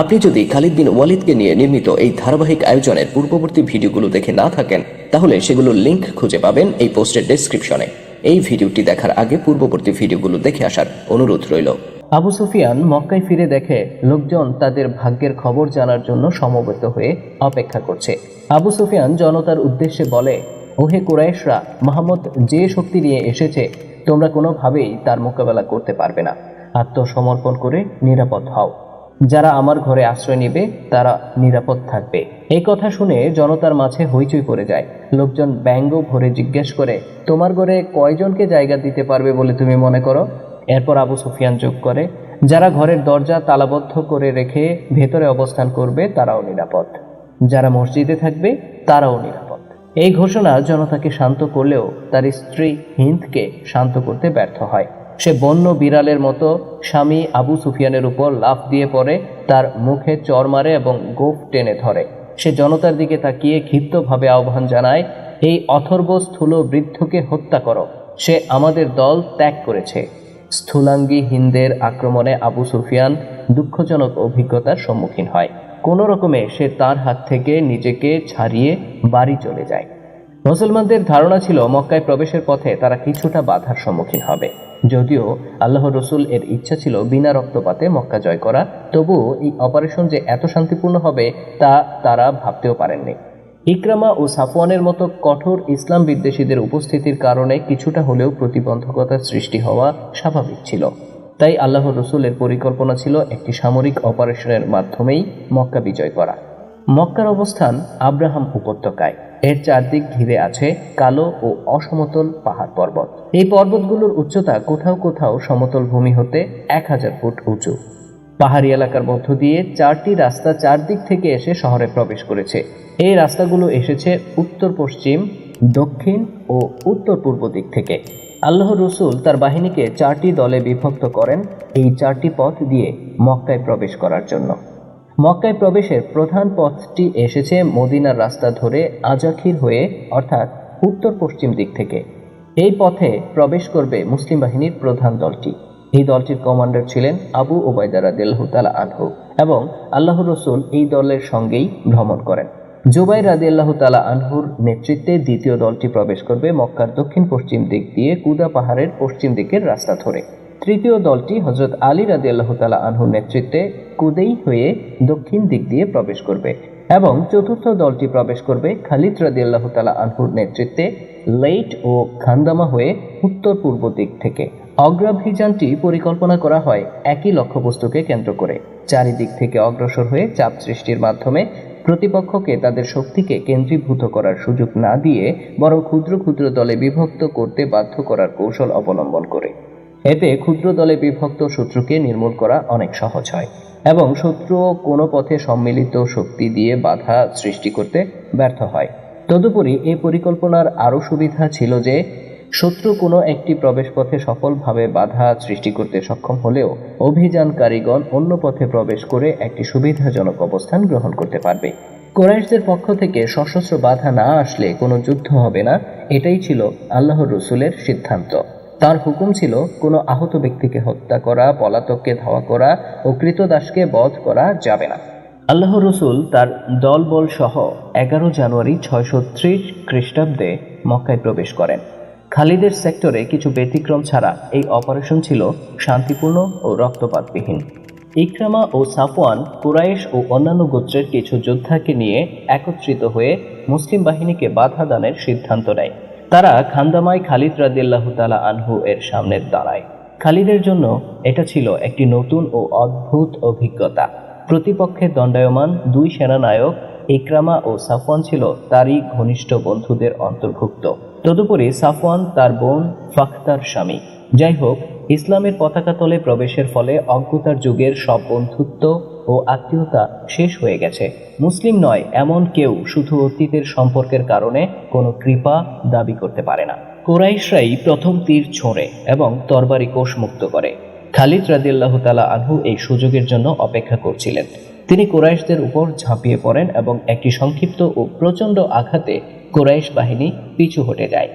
আপনি যদি খালিদ বিন ওয়ালিদকে নিয়ে নির্মিত এই ধারাবাহিক আয়োজনের পূর্ববর্তী ভিডিওগুলো দেখে না থাকেন, তাহলে সেগুলোর লিংক খুঁজে পাবেন এই পোস্টের ডেসক্রিপশনে এই ভিডিওটি দেখার আগে পূর্ববর্তী ভিডিওগুলো দেখে আসার অনুরোধ রইল। আবু সুফিয়ান মক্কায় ফিরে দেখে লোকজন তাদের ভাগ্যের খবর জানার জন্য সমবেত হয়ে অপেক্ষা করছে। আবু সুফিয়ান জনতার উদ্দেশ্যে বলে, ওহে কুরাইশরা, মোহাম্মদ যে শক্তি নিয়ে এসেছে, তোমরা কোনোভাবেই তার মোকাবেলা করতে পারবে না। আত্মসমর্পণ করে নিরাপদ হও। যারা আমার ঘরে আশ্রয় নেবে, তারা নিরাপদ থাকবে। এই কথা শুনে জনতার মাঝে হইচই পড়ে যায়। লোকজন ব্যঙ্গ ভরে জিজ্ঞেস করে, তোমার ঘরে কয়জনকে জায়গা দিতে পারবে বলে তুমি মনে করো? এরপর আবু সুফিয়ান যোগ করে, যারা ঘরের দরজা তালাবদ্ধ করে রেখে ভেতরে অবস্থান করবে, তারাও নিরাপদ। যারা মসজিদে থাকবে, তারাও নিরাপদ। এই ঘোষণা জনতাকে শান্ত করলেও তার স্ত্রী হিন্দকে শান্ত করতে ব্যর্থ হয়। সে বন্য বিড়ালের মতো স্বামী আবু সুফিয়ানের উপর লাফ দিয়ে পড়ে, তার মুখে চর মারে এবং গোফ টেনে ধরে। সে জনতার দিকে তাকিয়ে ক্ষিপ্তভাবে আহ্বান জানায়, এই অথর্ব স্থূল বৃদ্ধকে হত্যা করো। সে আমাদের দল ত্যাগ করেছে। স্থূলাঙ্গী হিন্দের আক্রমণে আবু সুফিয়ান দুঃখজনক অভিজ্ঞতার সম্মুখীন হয়। কোনো রকমে সে তার হাত থেকে নিজেকে ছাড়িয়ে বাড়ি চলে যায়। মুসলমানদের ধারণা ছিল, মক্কায় প্রবেশের পথে তারা কিছুটা বাধার সম্মুখীন হবে। যদিও আল্লাহ রসুল এর ইচ্ছা ছিল বিনা রক্তপাতে মক্কা জয় করা, তবুও এই অপারেশন যে এত শান্তিপূর্ণ হবে তা তারা ভাবতেও পারেননি। ইকরামা ও সাফওয়ানের মতো কঠোর ইসলাম বিদ্বেষীদের উপস্থিতির কারণে কিছুটা হলেও প্রতিবন্ধকতার সৃষ্টি হওয়া স্বাভাবিক ছিল। তাই আল্লাহ রসুলের পরিকল্পনা ছিল একটি সামরিক অপারেশনের মাধ্যমেই মক্কা বিজয় করা। মক্কার অবস্থান আব্রাহাম উপত্যকায়। এর চারদিক ঘিরে আছে কালো ও অসমতল পাহাড় পর্বত। এই পর্বতগুলোর উচ্চতা কোথাও কোথাও সমতল ভূমি হতে এক হাজার ফুট উঁচু। পাহাড়ি এলাকার মধ্য দিয়ে চারটি রাস্তা চারদিক থেকে এসে শহরে প্রবেশ করেছে। এই রাস্তাগুলো এসেছে উত্তর পশ্চিম, দক্ষিণ ও উত্তর পূর্ব দিক থেকে। আল্লাহ রসুল তার বাহিনীকে চারটি দলে বিভক্ত করেন এই চারটি পথ দিয়ে মক্কায় প্রবেশ করার জন্য। মক্কায় প্রবেশের প্রধান পথটি এসেছে মদিনার রাস্তা ধরে আজাখির হয়ে, অর্থাৎ উত্তর পশ্চিম দিক থেকে। এই পথে প্রবেশ করবে মুসলিম বাহিনীর প্রধান দলটি। এই দলটির কমান্ডার ছিলেন আবু ওবায়দা রাদিল্লাহু তালা আনহু এবং আল্লাহ রসুল এই দলের সঙ্গেই ভ্রমণ করেন। জুবাই রাদিয়াল্লাহ তালা আনহুর নেতৃত্বে দ্বিতীয় দলটি প্রবেশ করবে মক্কার দক্ষিণ পশ্চিম দিক দিয়ে কুদা পাহাড়ের পশ্চিম দিকের রাস্তা ধরে। তৃতীয় দলটি হজরত আলী রাদিয়াল্লাহ তালা আনহুর নেতৃত্বে কুদেই হয়ে দক্ষিণ দিক দিয়ে প্রবেশ করবে এবং চতুর্থ দলটি প্রবেশ করবে খালিদ রাদিয়াল্লাহ তালা আনহুর নেতৃত্বে লেইট ও খান্দামা হয়ে উত্তর পূর্ব দিক থেকে। অগ্রাভিযানটি পরিকল্পনা করা হয় একই লক্ষ্যবস্তুকে কেন্দ্র করে। চারিদিক থেকে অগ্রসর হয়ে চাপ সৃষ্টির মাধ্যমে প্রতিপক্ষকে তাদের শক্তিকে কেন্দ্রীভূত করার সুযোগ না দিয়ে বরং ক্ষুদ্র ক্ষুদ্র দলে বিভক্ত করতে বাধ্য করার কৌশল অবলম্বন করে। এতে ক্ষুদ্র দলে বিভক্ত শত্রুকে নির্মূল করা অনেক সহজ হয় এবং শত্রু কোনো পথে সম্মিলিত শক্তি দিয়ে বাধা সৃষ্টি করতে ব্যর্থ হয়। তদুপরি এই পরিকল্পনার আরও সুবিধা ছিল যে শত্রু কোনো একটি প্রবেশপথে সফলভাবে বাধা সৃষ্টি করতে সক্ষম হলেও অভিযানকারীগণ অন্য পথে প্রবেশ করে একটি সুবিধাজনক অবস্থান গ্রহণ করতে পারবে। কোরাইশদের পক্ষ থেকে সশস্ত্র বাধা না আসলে কোনো যুদ্ধ হবে না, এটাই ছিল আল্লাহর রসুলের সিদ্ধান্ত। তার হুকুম ছিল কোনো আহত ব্যক্তিকে হত্যা করা, পলাতককে ধাওয়া করা ও কৃতদাসকে বধ করা যাবে না। আল্লাহ রসুল তার দলবল সহ এগারো জানুয়ারি ছয়শো ত্রিশ খ্রিস্টাব্দে মক্কায় প্রবেশ করেন। খালিদের সেক্টরে কিছু ব্যতিক্রম ছাড়া এই অপারেশন ছিল শান্তিপূর্ণ ও রক্তপাতবিহীন। ইকরামা ও সাফওয়ান, কুরাইশ ও অন্যান্য গোত্রের কিছু যোদ্ধাকে নিয়ে একত্রিত হয়ে মুসলিম বাহিনীকে বাধা দানের সিদ্ধান্ত নেয়। তারা খান্দামায় খালিদ রাদিল্লাহ তালা আনহু এর সামনে দাঁড়ায়। খালিদের জন্য এটা ছিল একটি নতুন ও অদ্ভুত অভিজ্ঞতা। প্রতিপক্ষের দণ্ডায়মান দুই সেনানায়ক ইকরামা ও সাফওয়ান ছিল তারই ঘনিষ্ঠ বন্ধুদের অন্তর্ভুক্ত। তদুপরি সাফওয়ান তার বোন ফাখতার স্বামী। যাই হোক, ইসলামের পতাকা তলে প্রবেশের ফলে অজ্ঞতার যুগের সব বন্ধুত্ব ও আত্মীয়তা শেষ হয়ে গেছে। মুসলিম নয়, এমন কেউ শুধু অতীতের সম্পর্কের কারণে কোনো কৃপা দাবি করতে পারে না। কোরাইশরাই প্রথম তীর ছোঁড়ে এবং তরবারি কোষমুক্ত করে। খালিদ রাদিল্লাহ তালা আনহু এই সুযোগের জন্য অপেক্ষা করছিলেন। তিনি কোরাইশদের উপর ঝাঁপিয়ে পড়েন এবং একটি সংক্ষিপ্ত ও প্রচণ্ড আঘাতে কোরাইশ বাহিনী পিছু হটে যায়।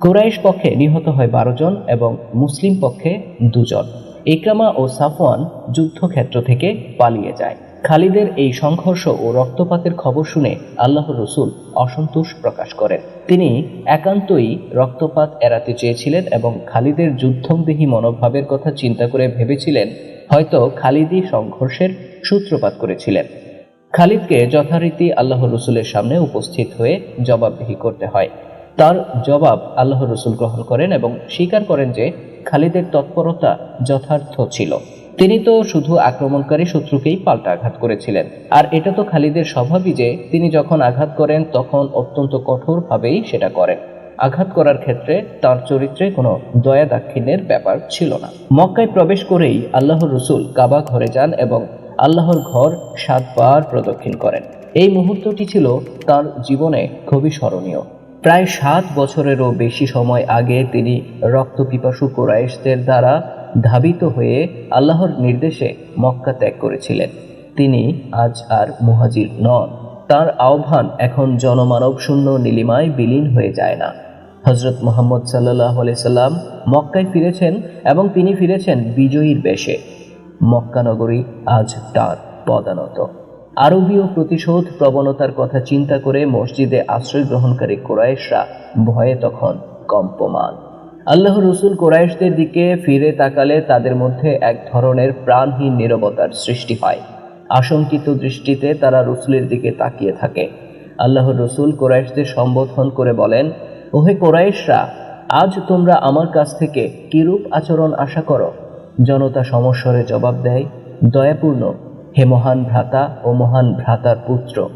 কোরাইশ পক্ষে নিহত হয় বারো জন এবং মুসলিম পক্ষে দুজন। ইকরামা ও সাফওয়ান যুদ্ধক্ষেত্র থেকে পালিয়ে যায়। খালিদের এই সংঘর্ষ ও রক্তপাতের খবর শুনে আল্লাহ রসুল অসন্তোষ প্রকাশ করেন। তিনি একান্তই রক্তপাত এড়াতে চেয়েছিলেন এবং খালিদের যুদ্ধংদেহী মনোভাবের কথা চিন্তা করে ভেবেছিলেন, হয়তো খালিদই সংঘর্ষের সূত্রপাত করেছিলেন। খালিদকে যথারীতি আল্লাহ রসুলের সামনে উপস্থিত হয়ে জবাবদিহি করতে হয়। তার জবাব আল্লাহ রসুল গ্রহণ করেন এবং স্বীকার করেন যে খালিদের তৎপরতা যথার্থ ছিল। তিনি তো শুধু আক্রমণকারী শত্রুকেই পাল্টা আঘাত করেছিলেন। আর এটা তো খালিদের স্বভাবই যে, তিনি যখন আঘাত করেন, তখন অত্যন্ত কঠোরভাবেই সেটা করেন। আঘাত করার ক্ষেত্রে তার চরিত্রে কোনো দয়া দাক্ষিণ্যের ব্যাপার ছিল না। মক্কায় প্রবেশ করেই আল্লাহর রসুল কাবা ঘরে যান এবং আল্লাহর ঘর সাতবার প্রদক্ষিণ করেন। এই মুহূর্তটি ছিল তার জীবনে খুবই স্মরণীয়। প্রায় সাত বছরেরও বেশি সময় আগে তিনি রক্তপিপাসু কোরাইশদের দ্বারা ধাবিত হয়ে আল্লাহর নির্দেশে মক্কা ত্যাগ করেছিলেন। তিনি আজ আর মুহাজির নন। তার আহ্বান এখন জনমানব শূন্য নীলিমায় বিলীন হয়ে যায় না। হজরত মোহাম্মদ সাল্লাহ সাল্লাম মক্কায় ফিরেছেন এবং তিনি ফিরেছেন বিজয়ীর বেশে। মক্কা নগরী আজ তার পদানত। আরবীয় প্রতিশোধ প্রবণতার কথা চিন্তা করে মসজিদে আশ্রয় গ্রহণকারী কোরাইশরা ভয়ে তখন কম্পমান। আল্লাহ রসুল কোরাইশদের দিকে ফিরে তাকালে তাদের মধ্যে এক ধরনের প্রাণহীন নীরবতার সৃষ্টি হয়। আশঙ্কিত দৃষ্টিতে তারা রসুলের দিকে তাকিয়ে থাকে। আল্লাহ রসুল কোরাইশদের সম্বোধন করে বলেন, ওহে কোরাইশরা, আজ তোমরা আমার কাছ থেকে কিরূপ আচরণ আশা করো? জনতা সমস্বরে জবাব দেয়, দয়াপূর্ণ হে মহান ভ্রাতা ও মহান ভ্রাতার পুত্র।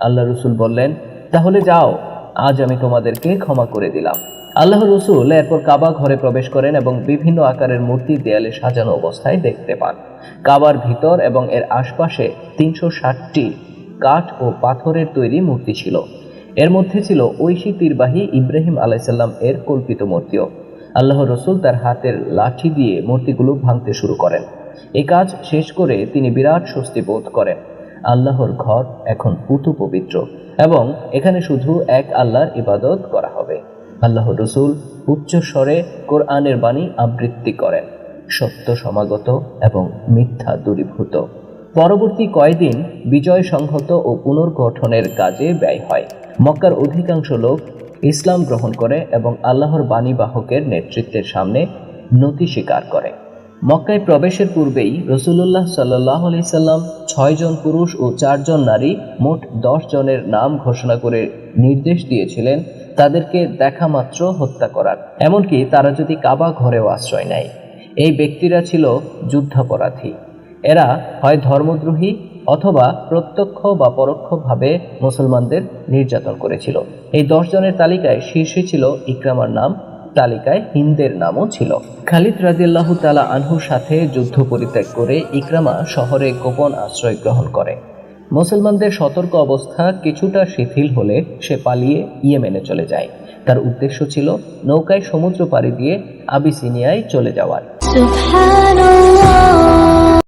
আল্লাহ রসুল বললেন, তাহলে যাও, আজ আমি তোমাদেরকে ক্ষমা করে দিলাম। আল্লাহ রসুল এরপর কাবা ঘরে প্রবেশ করেন এবং বিভিন্ন আকারের মূর্তি দেয়ালে সাজানো অবস্থায় দেখতে পান। কাবার ভিতর এবং এর আশপাশে তিনশো ষাটটি কাঠ ও পাথরের তৈরি মূর্তি ছিল। এর মধ্যে ছিল ঐশী তীরবাহী ইব্রাহিম আলাইসাল্লাম এর কল্পিত মূর্তিও। আল্লাহ রসুল তার হাতের লাঠি দিয়ে মূর্তিগুলো ভাঙতে শুরু করেন। এই কাজ শেষ করে তিনি বিরাট স্বস্তি বোধ করেন। আল্লাহর ঘর এখন পুতু পবিত্র এবং এখানে শুধু এক আল্লাহর ইবাদত করা হবে। আল্লাহ রসুল উচ্চ স্বরে কোরআনের বাণী আবৃত্তি করেন। সত্য সমাগত এবং মিথ্যা দূরীভূত। পরবর্তী কয়দিন বিজয় সংহত ও পুনর্গঠনের কাজে ব্যয় হয়। মক্কার অধিকাংশ লোক ইসলাম গ্রহণ করে এবং আল্লাহর বাণীবাহকের নেতৃত্বের সামনে নতি স্বীকার করে। মক্কায় প্রবেশের পূর্বেই রসুল্লাহ সাল্লাহ সাল্লাম ছয়জন পুরুষ ও চারজন নারী মোট দশ জনের নাম ঘোষণা করে নির্দেশ দিয়েছিলেন তাদেরকে দেখা মাত্র হত্যা করার। এমনকি তারা যদি কাবা ঘরেও আশ্রয় নেয়। এই ব্যক্তিরা ছিল যুদ্ধাপরাধী। এরা হয় ধর্মদ্রোহী অথবা প্রত্যক্ষ বা পরোক্ষভাবে মুসলমানদের নির্যাতন করেছিল। এই দশ জনের তালিকায় শীর্ষে ছিল ইকরামার নাম তালিকায় হিন্দের নামও ছিল। খালিদ রাজিয়াল্লাহ তালা আনহুর সাথে যুদ্ধ পরিত্যাগ করে ইকরামা শহরে গোপন আশ্রয় গ্রহণ করে। মুসলমানদের সতর্ক অবস্থা কিছুটা শিথিল হলে সে পালিয়ে ইয়েমেনে চলে যায়। তার উদ্দেশ্য ছিল নৌকায় সমুদ্র পাড়ি দিয়ে আবিসিনিয়ায় চলে যাওয়ার।